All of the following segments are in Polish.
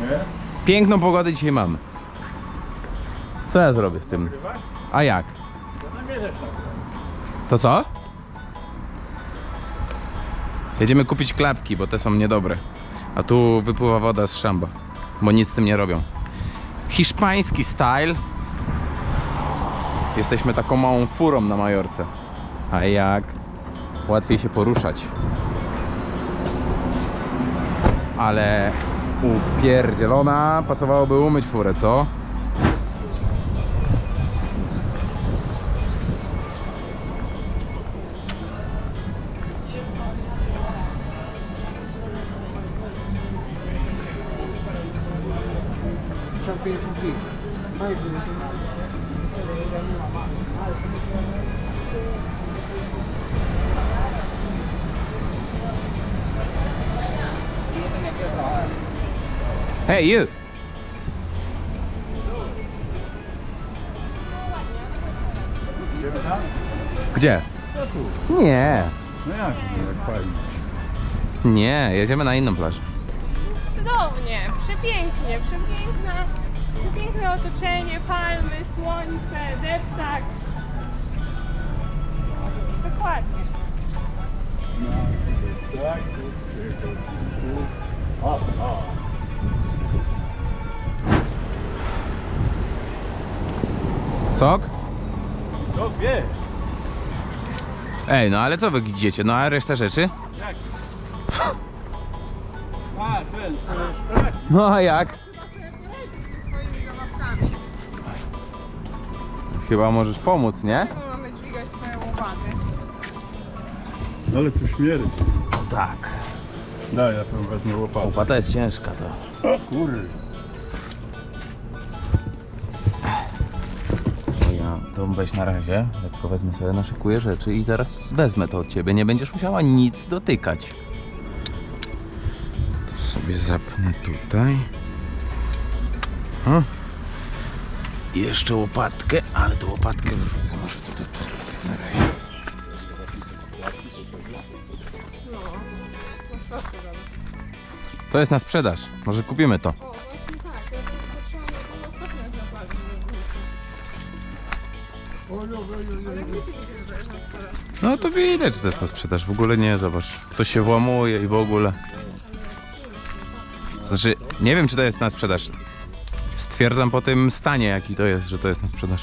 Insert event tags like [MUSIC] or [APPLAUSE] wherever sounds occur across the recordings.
Nie? Piękną pogodę dzisiaj mamy. Co ja zrobię z tym? A jak? To co? Jedziemy kupić klapki, bo te są niedobre. A tu wypływa woda z szamba, bo nic z tym nie robią. Hiszpański style. Jesteśmy taką małą furą na Majorce. A jak? Łatwiej się poruszać. Ale upierdzielona, pasowałoby umyć furę, co? Hey you! Idziemy tam? Gdzie? No tu. Nie, No jak? Jak fajnie. nie, jedziemy na inną plażę. Cudownie, przepięknie, przepiękne, przepiękne otoczenie, palmy, słońce, deptak. Sok? Co wie? Ej, no ale co wy idziecie? No a reszta rzeczy? Jak? A, ten, sprawdź. No a jak? Chyba możesz pomóc, nie? Mamy dźwigać twoje łopaty. Ale tu śmierć. Tak. Daj, ja to wezmę łopatę. Łopata jest ciężka to. O kury. To weź na razie, ja wezmę sobie, naszykuję rzeczy i zaraz wezmę to od ciebie. Nie będziesz musiała nic dotykać. To sobie zapnę tutaj. O. I jeszcze łopatkę, ale tą łopatkę wyrzucę może do na razie. To jest na sprzedaż. Może kupimy to. No to widać, że to jest na sprzedaż. W ogóle nie, zobacz. Ktoś się włamuje i w ogóle. Znaczy, nie wiem, czy to jest na sprzedaż. Stwierdzam po tym stanie, jaki to jest, że to jest na sprzedaż.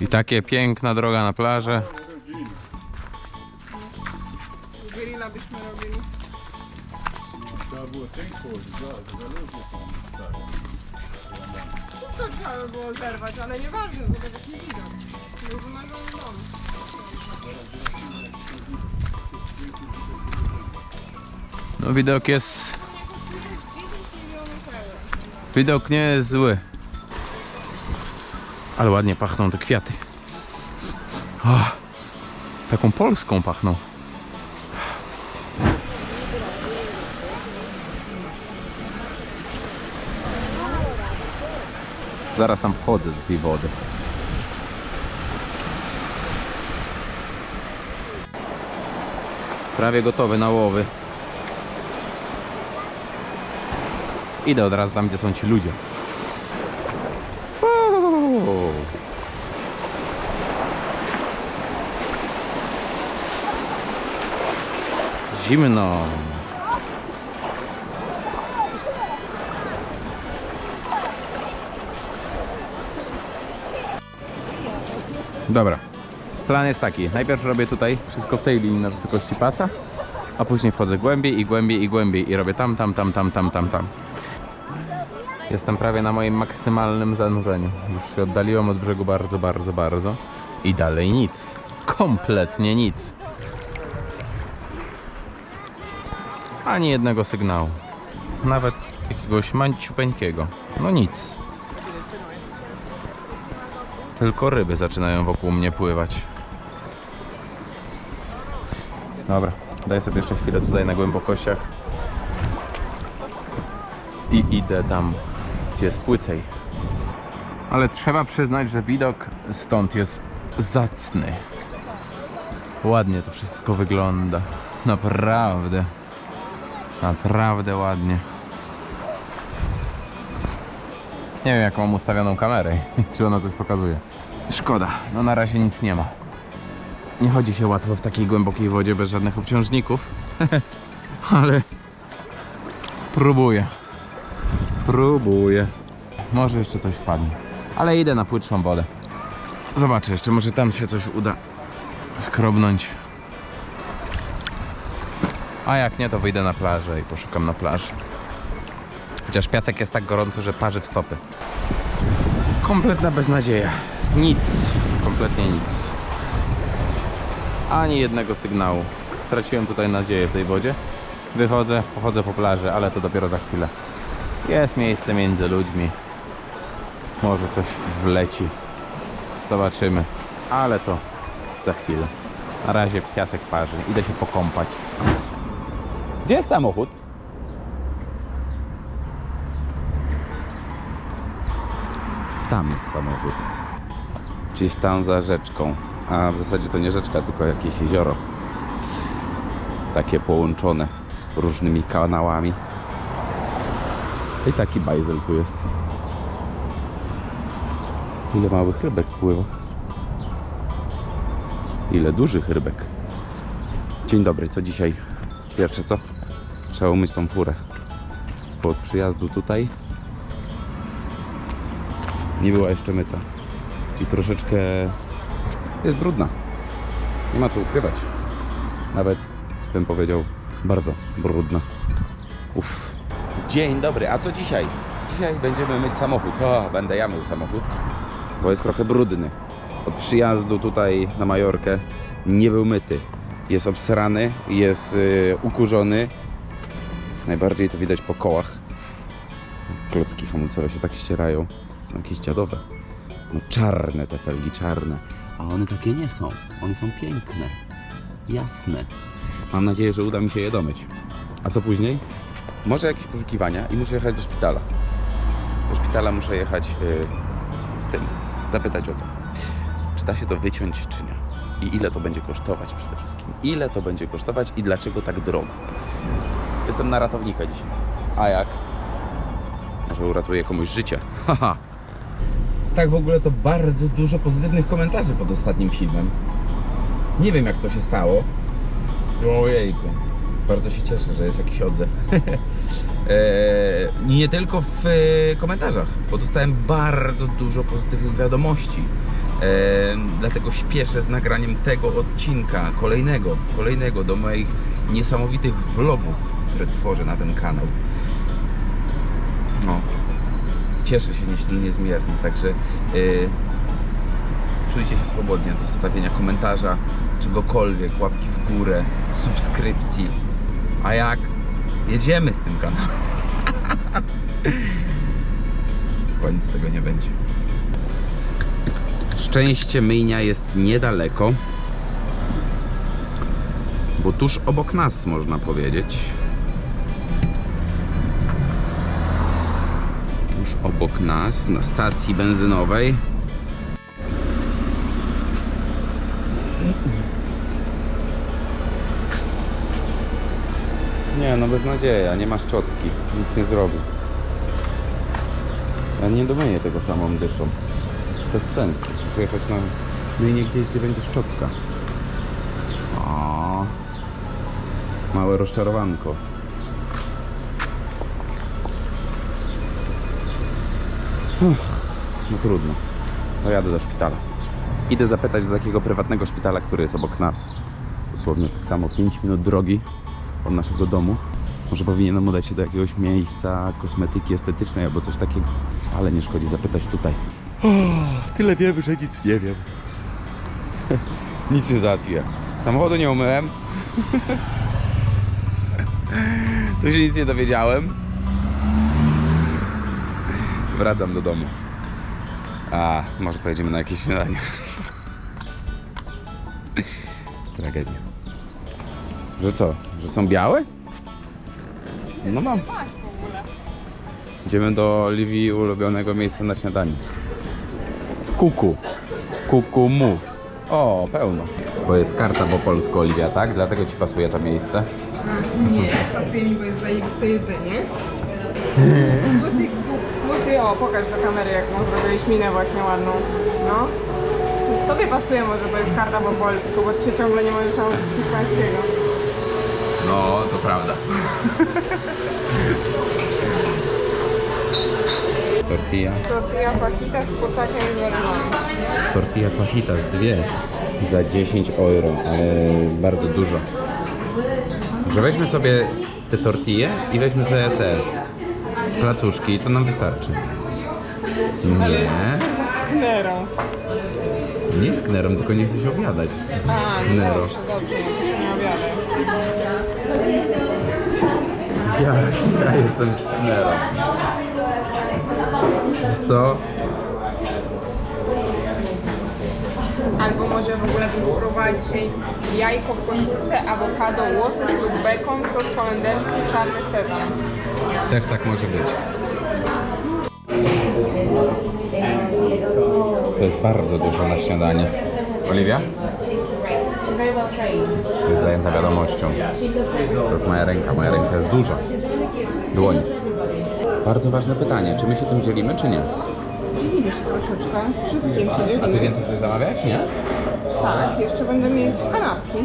I takie piękna droga na plażę. Grilla byśmy robili. No, trzeba było ten są. To trzeba by było zerwać, ale nieważne, tak nie widać. Nie wymagają dom. No widok jest... 10 milionów euro. Widok nie jest zły. Ale ładnie pachną te kwiaty. O, taką polską pachną. Zaraz tam wchodzę do tej wody. Prawie gotowy na łowy. Idę od razu tam, gdzie są ci ludzie. Zimno. Dobra. Plan jest taki. Najpierw robię tutaj wszystko w tej linii na wysokości pasa, a później wchodzę głębiej i głębiej i głębiej i robię tam, tam, tam, tam, tam, tam, tam. Jestem prawie na moim maksymalnym zanurzeniu. Już się oddaliłem od brzegu bardzo, bardzo, bardzo. I dalej nic. Kompletnie nic. Ani jednego sygnału. Nawet jakiegoś manciupeńkiego. No nic. Tylko ryby zaczynają wokół mnie pływać. Dobra, daj sobie jeszcze chwilę tutaj na głębokościach. i idę tam, gdzie jest płycej. Ale trzeba przyznać, że widok stąd jest zacny. Ładnie to wszystko wygląda. Naprawdę. Naprawdę ładnie. Nie wiem jak mam ustawioną kamerę [LAUGHS] czy ona coś pokazuje. Szkoda, no na razie nic nie ma. Nie chodzi się łatwo w takiej głębokiej wodzie bez żadnych obciążników. [LAUGHS] Ale próbuję. Próbuję. Może jeszcze coś wpadnie. Ale idę na płytszą wodę. Zobaczę jeszcze, może tam się coś uda skrobnąć. A jak nie, to wyjdę na plażę i poszukam na plaży. Chociaż piasek jest tak gorący, że parzy w stopy. Kompletna beznadzieja. Nic. Kompletnie nic. Ani jednego sygnału. Straciłem tutaj nadzieję w tej wodzie. Wychodzę, pochodzę po plaży, ale to dopiero za chwilę. Jest miejsce między ludźmi. Może coś wleci. Zobaczymy. Ale to za chwilę. Na razie piasek parzy. Idę się pokąpać. Gdzie jest samochód? Tam jest samochód. Gdzieś tam za rzeczką. A w zasadzie to nie rzeczka, tylko jakieś jezioro. Takie połączone różnymi kanałami. I taki bajzel tu jest. Ile małych rybek pływa. Ile dużych rybek. Dzień dobry, co dzisiaj? Pierwsze co? Trzeba umyć tą furę. Po przyjazdu tutaj nie była jeszcze myta. I troszeczkę jest brudna. Nie ma co ukrywać. Nawet bym powiedział bardzo brudna. Uff. Dzień dobry, a co dzisiaj? Dzisiaj będziemy myć samochód. O, będę ja mył samochód, bo jest trochę brudny. Od przyjazdu tutaj na Majorkę nie był myty. Jest obsrany, jest y, ukurzony. Najbardziej to widać po kołach. Klocki hamulcowe się tak ścierają. Są jakieś dziadowe. No czarne te felgi, czarne. A one takie nie są. One są piękne. Jasne. Mam nadzieję, że uda mi się je domyć. A co później? Może jakieś poszukiwania i muszę jechać do szpitala. Do szpitala muszę jechać yy, z tym. Zapytać o to. Czy da się to wyciąć, czy nie. I ile to będzie kosztować przede wszystkim. Ile to będzie kosztować i dlaczego tak drogo. Jestem na ratownika dzisiaj. A jak? Może uratuję komuś życie. Haha. Tak w ogóle to bardzo dużo pozytywnych komentarzy pod ostatnim filmem. Nie wiem jak to się stało. Ojejku. Bardzo się cieszę, że jest jakiś odzew. eee, [LAUGHS] nie tylko w e, komentarzach, bo dostałem bardzo dużo pozytywnych wiadomości. Eee, dlatego śpieszę z nagraniem tego odcinka, kolejnego, kolejnego do moich niesamowitych vlogów, które tworzę na ten kanał. No, cieszę się nie- niezmiernie, także yy, czujcie się swobodnie do zostawienia komentarza, czegokolwiek, łapki w górę, subskrypcji. A jak? Jedziemy z tym kanałem. [LAUGHS] Chyba nic z tego nie będzie. Szczęście myjnia jest niedaleko, bo tuż obok nas można powiedzieć. Obok nas, na stacji benzynowej. Nie, no beznadzieja, nie ma szczotki, nic nie zrobi. Ja nie domyję tego samą dyszą. Bez sensu. Muszę jechać na myjnie gdzieś, gdzie będzie szczotka. O, małe rozczarowanko. No trudno. No jadę do szpitala. Idę zapytać z takiego prywatnego szpitala, który jest obok nas. Dosłownie tak samo 5 minut drogi od naszego domu. Może powinienem udać się do jakiegoś miejsca kosmetyki estetycznej albo coś takiego. Ale nie szkodzi zapytać tutaj. tyle wiem, że nic nie wiem. [LAUGHS] nic nie załatwiłem. Samochodu nie umyłem. [LAUGHS] tu się nic nie dowiedziałem. Wracam do domu. A, może pojedziemy na jakieś śniadanie. [LAUGHS] Tragedia. Że co? Że są białe? No mam. Idziemy do Oliwii ulubionego miejsca na śniadanie. Kuku. Kuku move. O, pełno. Bo jest karta po polsku, Oliwia, tak? Dlatego ci pasuje to miejsce. Nie, pasuje mi, bo jest zajebiste jedzenie. [LAUGHS] Ty, o, pokaż do kamery, jak mu zrobiłeś minę właśnie ładną. No. Tobie pasuje może, bo jest karta po polsku, bo ty się ciągle nie możesz nauczyć hiszpańskiego. No, to prawda. Tortilla. Tortilla fajita z kurczakiem i z warzywami. Tortilla fajitas, dwie. Za 10 euro, ale bardzo dużo. Że weźmy sobie te tortille i weźmy sobie te placuszki, to nam wystarczy. Nie, Z knerą. nie z knerą, tylko nie chcę się obiadać. A, Z no dobrze, dobrze, no to się nie obiadaj. Ja, ja jestem z knerą. Wiesz co? Albo może w ogóle bym spróbowała dzisiaj jajko w koszulce, awokado, łosoś lub bekon, sos holenderski, czarny sezam. Też tak może być. To jest bardzo dużo na śniadanie. Oliwia? Jest zajęta wiadomością. To jest moja ręka. Moja ręka jest duża. Dłoń. Bardzo ważne pytanie. Czy my się tym dzielimy, czy nie? Dzielimy się troszeczkę. Wszystkim się A ty dzielimy. więcej chcesz zamawiać, nie? Tak, jeszcze będę mieć kanapki.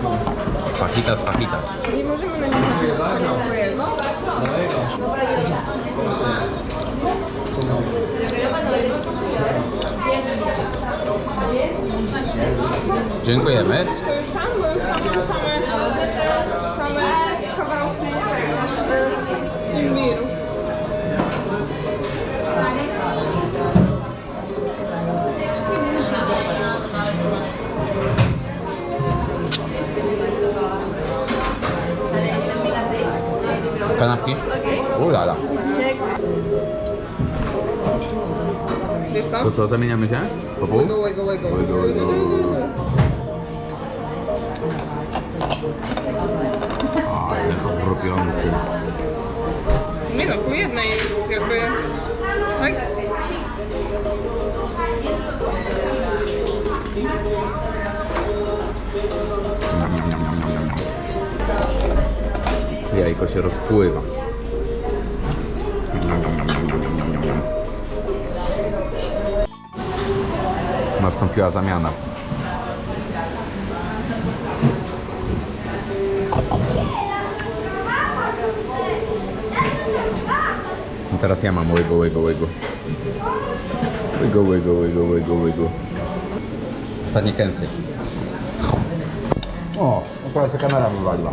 Fajitas, fajitas. Nie możemy na Dziękujemy. Kanapki? Ulala. Wiesz co? To co, zamieniamy się? Po pół? Łego, łego, łego. Łego, łego. Ale chrupiący. Nie no, po jednej jakby... Tak? jajko się rozpływa. Nastąpiła zamiana. I teraz ja mam łygo, łygo, łygo. Łygo, łygo, łygo, łygo, łygo. Ostatnie kęsy. O, akurat się kamera wywaliła.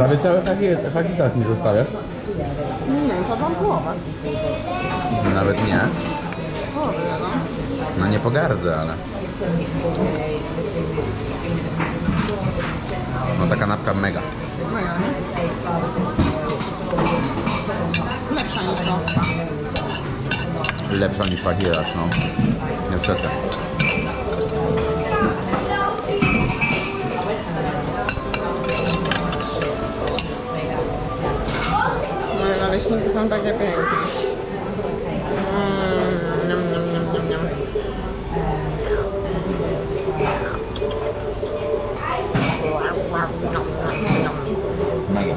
Prawie cały fagi- fajitas mi zostawiasz? Nie, to mam połowę. Nawet nie. No. No nie pogardzę, ale... No ta kanapka mega. Mega, nie? Lepsza niż to. Lepsza niż fajitas, no. Niestety. Są takie piękne. Mm, niam, niam, niam, niam, niam. Mega.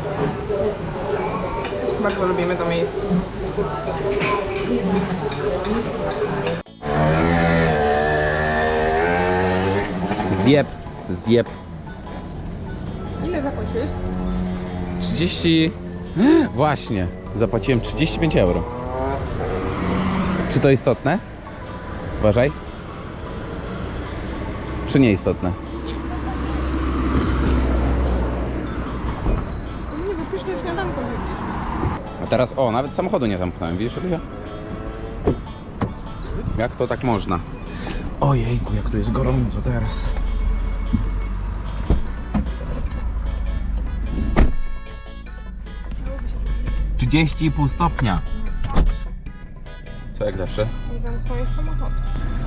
Bardzo lubimy to miejsce. Zjeb, zjeb. Ile zapłaciłeś? 30... [GASPS] Właśnie, zapłaciłem 35 euro. Czy to istotne? Uważaj. Czy nieistotne? Niebezpieczne śniadanko widzisz. A teraz, o, nawet samochodu nie zamknąłem, widzisz, Oliwia? Jak to tak można? Ojejku, jak tu jest gorąco teraz. Trzydzieści pół stopnia. Co jak zawsze? Nie zamknąłeś samochodu.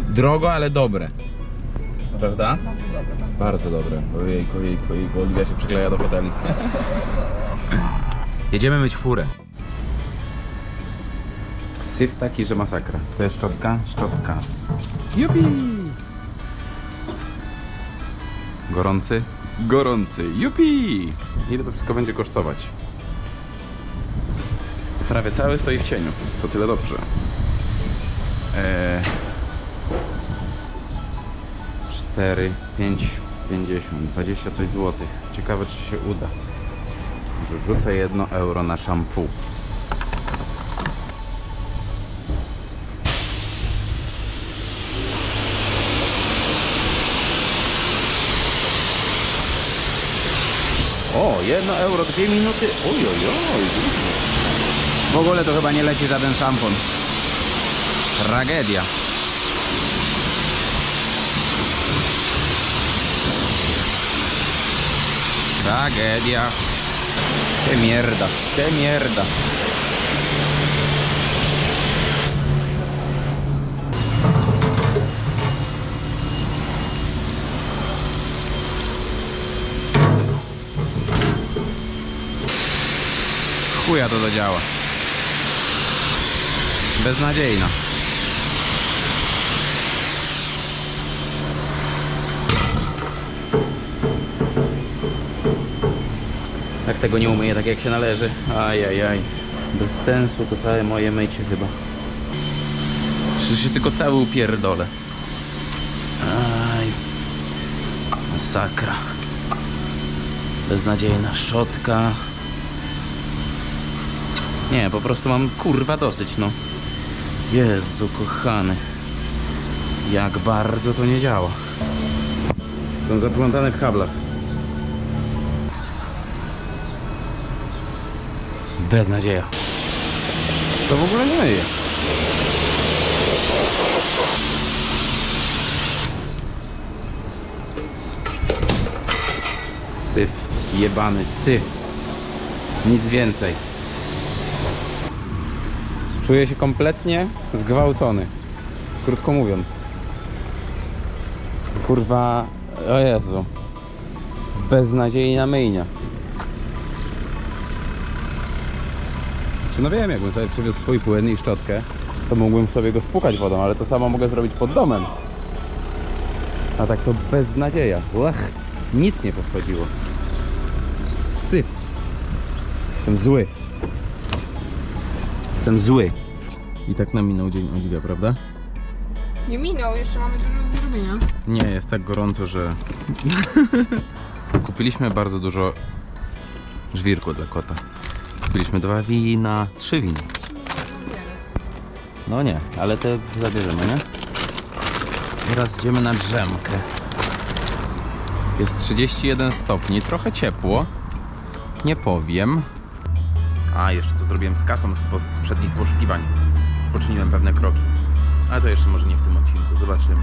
Drogo, ale dobre. Prawda? Bardzo dobre. Ojejku, ojejku, ojejku. Oliwia się przykleja do foteli. Jedziemy myć furę. Syf taki, że masakra. To jest szczotka? Szczotka. Jupi! Gorący? Gorący. Jupi! Ile to wszystko będzie kosztować? Prawie cały stoi w cieniu. To tyle dobrze. Eee... 4, 5, 50, 20 coś złotych. Ciekawe czy się uda. Może Rzucę jedno euro na shampoo. O, jedno euro, dwie minuty. Oj, oj, oj. dużo. W ogóle to chyba nie leci żaden szampon. Tragedia. Tragedia. Que mierda, que mierda. Chuja to zadziała. Beznadziejna. Jak tego nie umyję tak jak się należy. Ajajaj. Bez sensu to całe moje mycie chyba. Przecież się tylko cały upierdolę. Aj. Masakra. Beznadziejna szczotka. Nie, po prostu mam kurwa dosyć, no. Jezu kochany. Jak bardzo to nie działa. Są zaplątane w kablach. Beznadzieja. To w ogóle nie myje. Syf. Jebany syf. Nic więcej. Czuję się kompletnie zgwałcony. Krótko mówiąc. Kurwa, o Jezu. Beznadziejna myjnia. Znaczy, No wiem, jakbym sobie przywiózł swój płyn i szczotkę, to mógłbym sobie go spłukać wodą, ale to samo mogę zrobić pod domem. A tak to beznadzieja. Łach, nic nie powchodziło. Syf. Jestem zły. Jestem zły. I tak nam minął dzień Oliwia, prawda? Nie minął, jeszcze mamy dużo do zrobienia. Nie, jest tak gorąco, że [LAUGHS] kupiliśmy bardzo dużo żwirku dla kota. Kupiliśmy dwa wina, trzy wina. No nie, ale te zabierzemy, nie? Teraz idziemy na drzemkę. Jest 31 stopni, trochę ciepło. Nie powiem. A, jeszcze co zrobiłem z kasą z poprzednich poszukiwań. Poczyniłem pewne kroki. Ale to jeszcze może nie w tym odcinku, zobaczymy.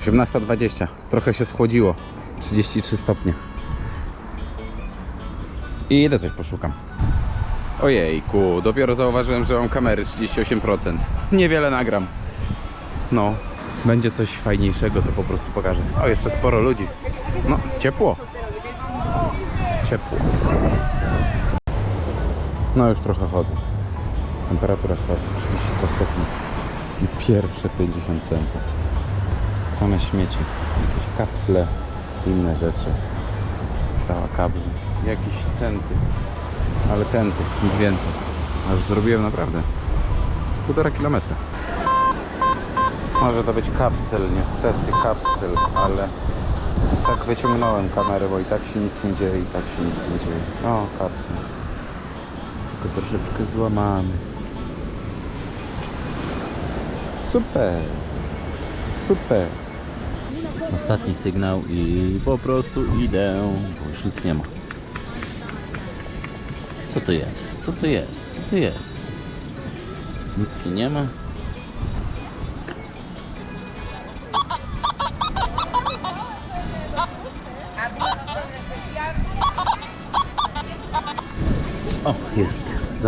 18.20. Trochę się schłodziło. 33 stopnie. I idę coś poszukam. Ojejku, dopiero zauważyłem, że mam kamery 38%. Niewiele nagram. No, będzie coś fajniejszego, to po prostu pokażę. O, jeszcze sporo ludzi. No, ciepło. Ciepło. No, już trochę chodzę. Temperatura spadła 32 stopni. I pierwsze 50 centów. Same śmieci. Jakieś kapsle, inne rzeczy. Cała kabza. Jakieś centy. Ale centy, nic więcej. A już zrobiłem naprawdę. Półtora kilometra. Może to być kapsel, niestety kapsel, ale tak wyciągnąłem kamerę, bo i tak się nic nie dzieje, i tak się nic nie dzieje. O, kapsel. Tylko troszeczkę złamany. Super. Super. Ostatni sygnał i po prostu idę, bo już nic nie ma. Co to jest? Co to jest? Co to jest? Nic tu nie ma.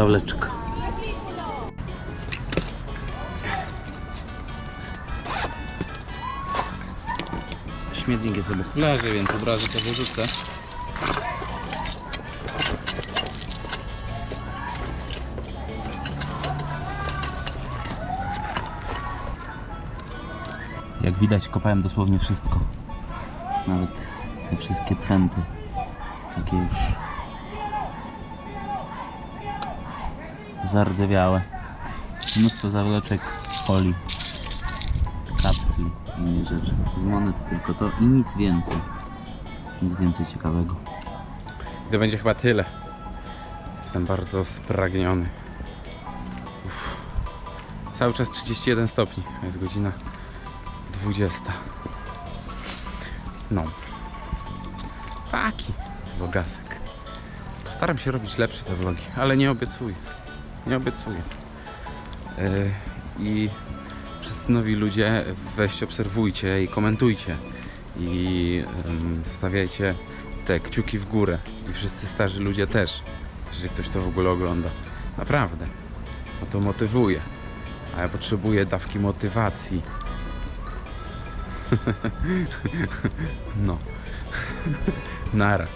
Zawleczka. śmietnik jest obok plaży, więc od razu to wyrzucę. Jak widać kopałem dosłownie wszystko. Nawet te wszystkie centy. Takie już zardzewiałe. Mnóstwo zawleczek folii, kapsli i innych rzeczy. Z monet tylko to i nic więcej. Nic więcej ciekawego. To będzie chyba tyle. Jestem bardzo spragniony. Cały czas 31 stopni. Jest godzina 20. No. Taki vlogasek. Postaram się robić lepsze te vlogi, ale nie obiecuję. Nie obiecuję. Yy, I wszyscy nowi ludzie weźcie, obserwujcie i komentujcie. I ym, zostawiajcie te kciuki w górę. I wszyscy starzy ludzie też, jeżeli ktoś to w ogóle ogląda. Naprawdę. No to motywuje. A ja potrzebuję dawki motywacji. [LAUGHS] no. [LAUGHS] Nara.